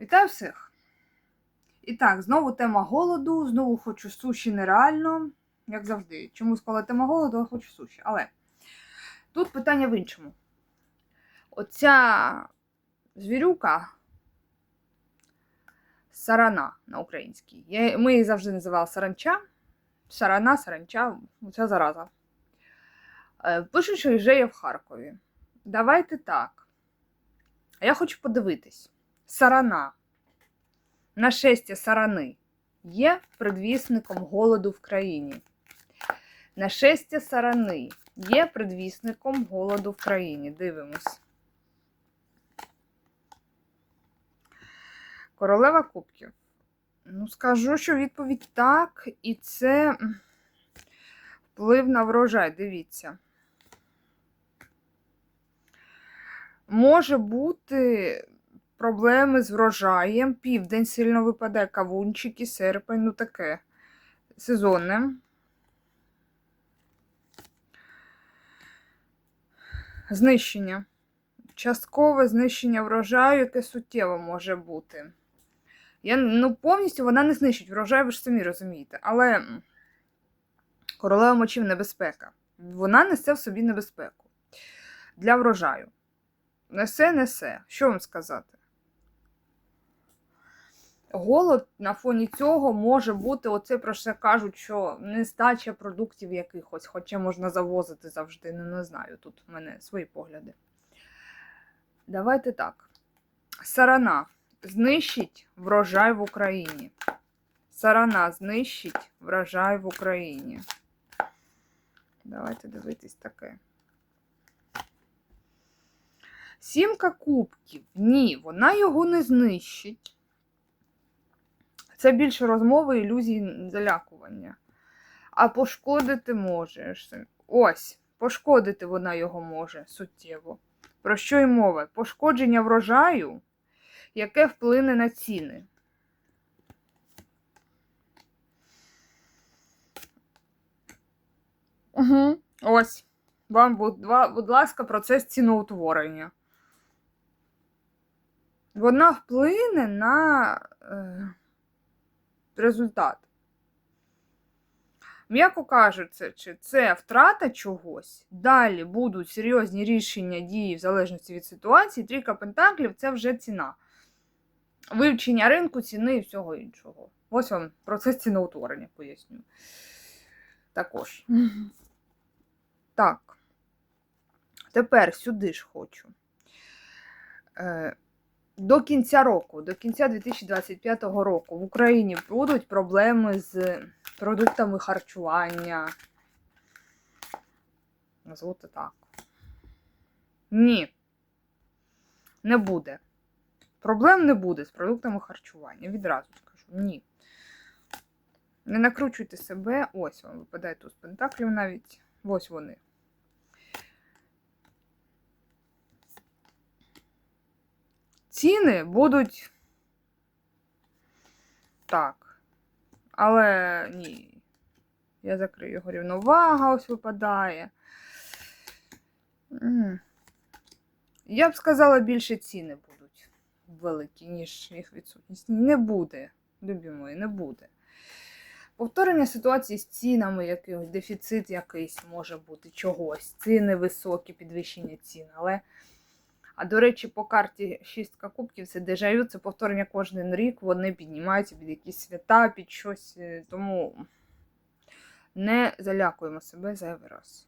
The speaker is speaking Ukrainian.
Вітаю всіх! І так, знову тема голоду, знову хочу суші нереально, як завжди. Чомусь, коли тема голоду, я хочу суші. Але тут питання в іншому. Оця звірюка сарана на українській. Ми її завжди називали саранча. Сарана, саранча, оця зараза. Е, Пишуть, що вже є в Харкові. Давайте так. А я хочу подивитись. Сарана. Нашестя сарани є предвісником голоду в країні. Нашестя сарани є предвісником голоду в країні. Дивимось. Королева Кубків. Ну, скажу, що відповідь так, і це вплив на врожай. Дивіться. Може бути проблеми з врожаєм. Південь сильно випадає, кавунчики, серпень, ну таке. Сезонне. Знищення. Часткове знищення врожаю, яке суттєво може бути. Я, ну, повністю вона не знищить врожай, ви ж самі розумієте. Але королева мочів небезпека. Вона несе в собі небезпеку для врожаю. Несе, несе. Що вам сказати? Голод на фоні цього може бути, оце про що кажуть, що нестача продуктів якихось, хоча можна завозити завжди, ну не знаю, тут в мене свої погляди. Давайте так. Сарана знищить врожай в Україні. Сарана знищить врожай в Україні. Давайте дивитись таке. Сімка кубків. Ні, вона його не знищить. Це більше розмови, ілюзій, залякування. А пошкодити може. Ось, пошкодити вона його може суттєво. Про що й мова? Пошкодження врожаю, яке вплине на ціни. Угу. Ось. Вам, будь ласка, процес ціноутворення. Вона вплине на е, результат. М'яко кажучи, чи це втрата чогось, далі будуть серйозні рішення дії в залежності від ситуації. Трійка пентаклів це вже ціна. Вивчення ринку, ціни і всього іншого. Ось вам процес ціноутворення поясню. Також. Так. Тепер сюди ж хочу. До кінця року, до кінця 2025 року в Україні будуть проблеми з продуктами харчування. Назву це так. Ні. Не буде. Проблем не буде з продуктами харчування. Відразу скажу. Ні. Не накручуйте себе. Ось вам випадає тут з пентаклів навіть. Ось вони. Ціни будуть так. Але ні. Я закрию його рівновага, ось випадає. Я б сказала, більше ціни будуть великі, ніж їх відсутність. Не буде, любі мої, не буде. Повторення ситуації з цінами, якийось дефіцит якийсь може бути чогось. Ціни високі, підвищення цін. Але, а до речі, по карті шістка кубків це дежавю, це повторення кожен рік, вони піднімаються під якісь свята, під щось. е, Тому не залякуємо себе зайвий раз.